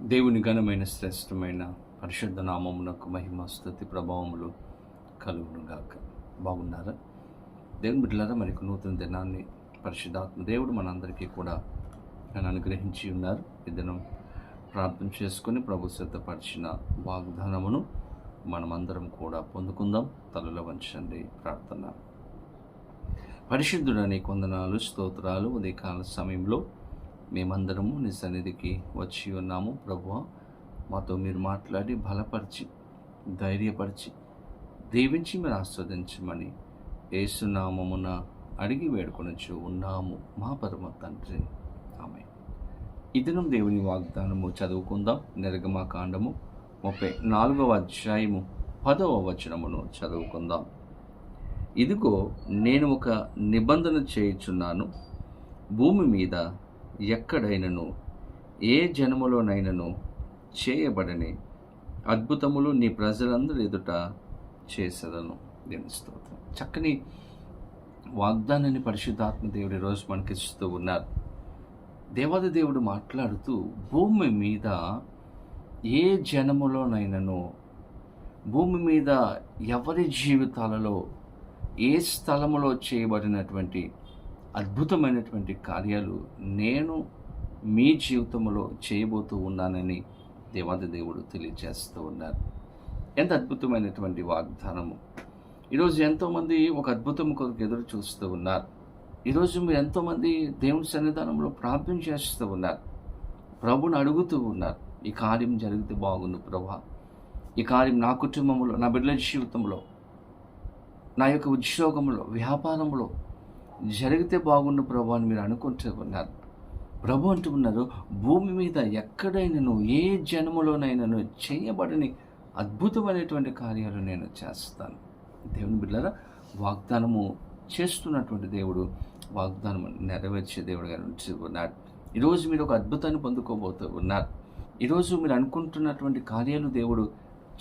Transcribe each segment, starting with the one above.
దేవుని ఘనమైన శ్రేష్టమైన పరిశుద్ధ నామమునకు మహిమ స్థుతి ప్రభావములు కలుగునుగాక బాగున్నారా? దేవుని బిడ్డలారా మనకు నూతన దినాన్ని పరిశుద్ధాత్మ దేవుడు మనందరికీ కూడా నన్ను అనుగ్రహించి ఉన్నారు. ఈ దినం ప్రార్థన చేసుకుని ప్రభు సిద్ధపరిచిన వాగ్దానమును మనమందరం కూడా పొందుకుందాం. తలలో వంచండి ప్రార్థన. పరిశుద్ధుడని కొందనాలు స్తోత్రాలు. ఉదయకాల సమయంలో మేమందరము నీ సన్నిధికి వచ్చి ఉన్నాము ప్రభు మాతో మీరు మాట్లాడి బలపరిచి ధైర్యపరిచి దీవించి మీరు ఆస్వాదించమని ఏసునామమున అడిగి వేడుకొనొచ్చు ఉన్నాము మా పరమ తండ్రి. ఆమె ఇదనం దేవుని వాగ్దానము చదువుకుందాం. నిర్గమా కాండము ముప్పై నాలుగవ అధ్యాయము పదవ వచనమును చదువుకుందాం. ఇదిగో నేను ఒక నిబంధన చేయుచున్నాను. భూమి మీద ఎక్కడైనను ఏ జన్మలోనైనను చేయబడని అద్భుతములు నీ ప్రజలందరి ఎదుట చేసేదను. దీని స్తోత్రం. చక్కని వాగ్దానాన్ని పరిశుద్ధాత్మ దేవుడు ఈరోజు మనకి ఇస్తూ ఉన్నారు. దేవాది దేవుడు మాట్లాడుతూ భూమి మీద ఏ జనములోనైనను భూమి మీద ఎవరి జీవితాలలో ఏ స్థలములో చేయబడినటువంటి అద్భుతమైనటువంటి కార్యాలు నేను మీ జీవితంలో చేయబోతూ ఉన్నానని దేవాది దేవుడు తెలియజేస్తూ ఉన్నారు. ఎంత అద్భుతమైనటువంటి వాగ్దానము. ఈరోజు ఎంతోమంది ఒక అద్భుతం కొరకు ఎదురు చూస్తూ ఉన్నారు. ఈరోజు మీరు ఎంతోమంది దేవుని సన్నిధానంలో ప్రార్థన చేస్తూ ఉన్నారు. ప్రభుని అడుగుతూ ఉన్నారు. ఈ కార్యం జరిగితే బాగుంది ప్రభా. ఈ కార్యం నా కుటుంబంలో నా బిడ్డల జీవితంలో నా యొక్క ఉద్యోగంలో వ్యాపారంలో జరిగితే బాగుండు ప్రభు అని మీరు అనుకుంటూ ఉన్నారు ప్రభు అంటూ ఉన్నారు భూమి మీద ఎక్కడైనాను ఏ జన్మలోనైనాను చేయబడని అద్భుతమైనటువంటి కార్యాలు నేను చేస్తాను. దేవుని బిడ్డరా వాగ్దానము చేస్తున్నటువంటి దేవుడు వాగ్దానం నెరవేర్చే దేవుడు ఉంచి ఉన్నాడు ఈరోజు మీరు ఒక అద్భుతాన్ని పొందుకోబోతూ ఉన్నారు. ఈరోజు మీరు అనుకుంటున్నటువంటి కార్యాలు దేవుడు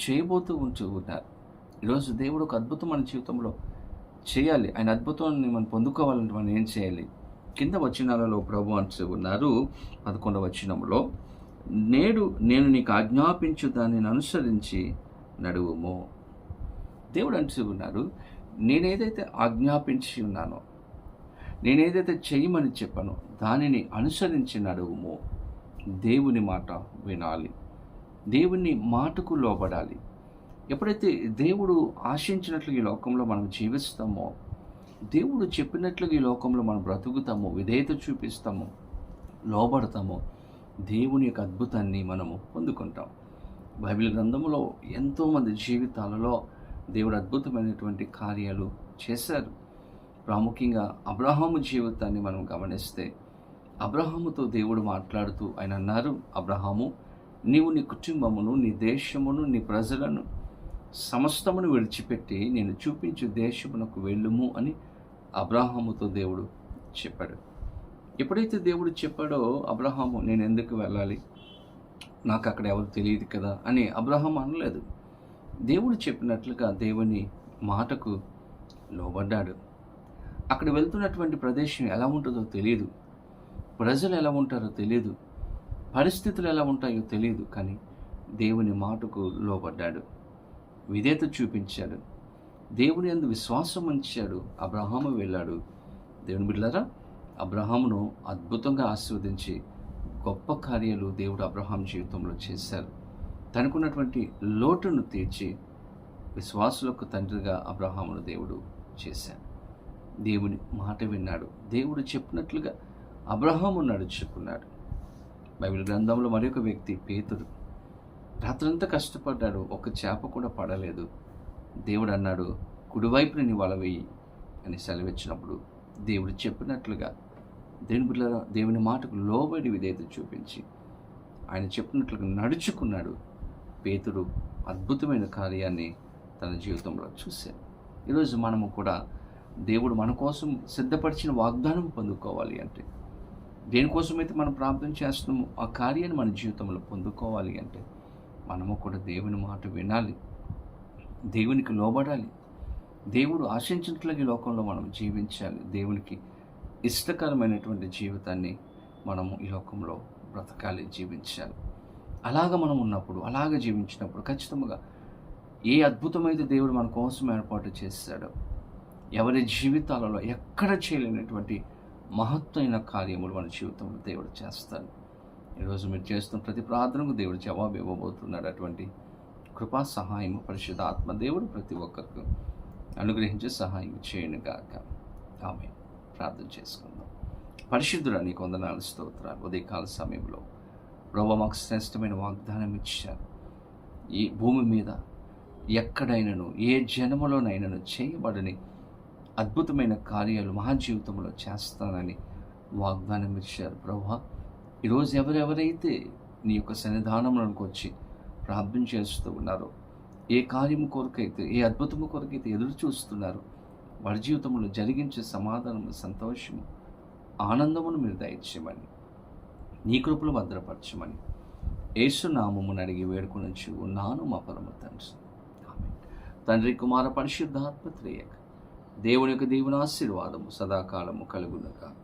చేయబోతూ ఉంటూ ఉన్నారు. ఈరోజు దేవుడు ఒక అద్భుతం మన జీవితంలో చేయాలి. ఆయన అద్భుతాన్ని మనం పొందుకోవాలంటే మనం ఏం చేయాలి? కింద వచనాలలో ప్రభు అంటూ ఉన్నారు పదకొండవ వచనంలో నేడు నేను నీకు ఆజ్ఞాపించు దానిని అనుసరించి నడువుము. దేవుడు అంటూ ఉన్నారు నేనేదైతే ఆజ్ఞాపించి ఉన్నానో నేనేదైతే చేయమని చెప్పానో దానిని అనుసరించి నడువుము. దేవుని మాట వినాలి. దేవుని మాటకు లోబడాలి. ఎప్పుడైతే దేవుడు ఆశించినట్లు ఈ లోకంలో మనం జీవిస్తామో దేవుడు చెప్పినట్లుగా ఈ లోకంలో మనం బ్రతుకుతామో విధేయత చూపిస్తామో లోబడతామో దేవుని యొక్క అద్భుతాన్ని మనము పొందుకుంటాం. బైబిల్ గ్రంథంలో ఎంతోమంది జీవితాలలో దేవుడు అద్భుతమైనటువంటి కార్యాలు చేశారు. ప్రాముఖ్యంగా అబ్రహాము జీవితాన్ని మనం గమనిస్తే అబ్రహాముతో దేవుడు మాట్లాడుతూ ఆయన అన్నారు అబ్రహాము నీవు నీ కుటుంబమును నీ దేశమును నీ ప్రజలను సమస్తమును విడిచిపెట్టి నేను చూపించు దేశమునకు వెళ్ళుము అని అబ్రాహాముతో దేవుడు చెప్పాడు. ఎప్పుడైతే దేవుడు చెప్పాడో అబ్రహాము నేను ఎందుకు వెళ్ళాలి? నాకు అక్కడ ఎవరు తెలియదు కదా అని అబ్రహాం అనలేదు. దేవుడు చెప్పినట్లుగా దేవుని మాటకు లోబడ్డాడు. అక్కడ వెళ్తున్నటువంటి ప్రదేశం ఎలా ఉంటుందో తెలియదు. ప్రజలు ఎలా ఉంటారో తెలియదు. పరిస్థితులు ఎలా ఉంటాయో తెలియదు కానీ దేవుని మాటకు లోబడ్డాడు. విధేత చూపించాడు. దేవుని అందు విశ్వాసం ఉంచాడు. అబ్రహాము వెళ్ళాడు. దేవుని బిడ్డలారా అబ్రహామును అద్భుతంగా ఆశీర్వదించి గొప్ప కార్యాలు దేవుడు అబ్రహాం జీవితంలో చేశారు. తనకున్నటువంటి లోటును తీర్చి విశ్వాసులకు తండ్రిగా అబ్రహామును దేవుడు చేశాడు. దేవుని మాట విన్నాడు. దేవుడు చెప్పినట్లుగా అబ్రహాము నడుచుకున్నాడు. బైబిల్ గ్రంథంలో మరొక వ్యక్తి పేతుడు రాత్రంతా కష్టపడ్డాడు. ఒక చేప కూడా పడలేదు. దేవుడు అన్నాడు కుడివైపున నీ వల వేయి అని సెలవిచ్చినప్పుడు దేవుడు చెప్పినట్లుగా దేవుని బిడ్డ దేవుని మాటకు లోబడి విధేయత చూపించి ఆయన చెప్పినట్లుగా నడుచుకున్నాడు. పేతుడు అద్భుతమైన కార్యాన్ని తన జీవితంలో చూశాడు ఈరోజు మనము కూడా దేవుడు మన కోసం సిద్ధపరిచిన వాగ్దానం పొందుకోవాలి అంటే దేనికోసమైతే మనం ప్రార్థన చేస్తున్నామో ఆ కార్యాన్ని మన జీవితంలో పొందుకోవాలి అంటే మనము కూడా దేవుని మాట వినాలి. దేవునికి లోబడాలి. దేవుడు ఆశించినట్లుగా ఈ లోకంలో మనం జీవించాలి. దేవునికి ఇష్టకరమైనటువంటి జీవితాన్ని మనము ఈ లోకంలో బ్రతకాలి జీవించాలి. అలాగ మనం ఉన్నప్పుడు అలాగ జీవించినప్పుడు ఖచ్చితంగా ఏ అద్భుతమైతే దేవుడు మన కోసం ఏర్పాటు చేశాడో ఎవరి జీవితాలలో ఎక్కడ చేయలేనటువంటి మహత్తమైన కార్యములు మన జీవితంలో దేవుడు చేస్తాడు. ఈరోజు మీరు చేస్తున్న ప్రతి ప్రార్థనకు దేవుడు జవాబు ఇవ్వబోతున్నాడు. అటువంటి కృపా సహాయం పరిశుద్ధ ఆత్మ దేవుడు ప్రతి ఒక్కరికి అనుగ్రహించే సహాయం చేయను గాక. ఆమె ప్రార్థన చేసుకుందాం. పరిశుద్ధుడు నీకు వందనాలు స్తోత్రాలు. ఉదయకాల సమయంలో ప్రభు మాకు శ్రేష్టమైన వాగ్దానం ఇచ్చారు. ఈ భూమి మీద ఎక్కడైనను ఏ జన్మలోనైనాను చేయబడని అద్భుతమైన కార్యాలు మహా జీవితంలో చేస్తానని వాగ్దానం ఇచ్చారు. ప్రభా ఈరోజు ఎవరెవరైతే నీ యొక్క సన్నిధానంలోకి వచ్చి ప్రార్థన చేస్తూ ఉన్నారో ఏ కార్యము కొరకైతే ఏ అద్భుతము కొరకైతే ఎదురు చూస్తున్నారో వారి జీవితంలో జరిగించే సమాధానము సంతోషము ఆనందమును మీరు దయచేయమని నీ కృపలు భద్రపరచమని ఏసునామమును అడిగి వేడుకొని ఉన్నాను మా పరమ తండ్రి. తండ్రి కుమార పరిశుద్ధాత్మ త్రేయక దేవుని యొక్క దేవుని ఆశీర్వాదము సదాకాలము కలుగును గాక.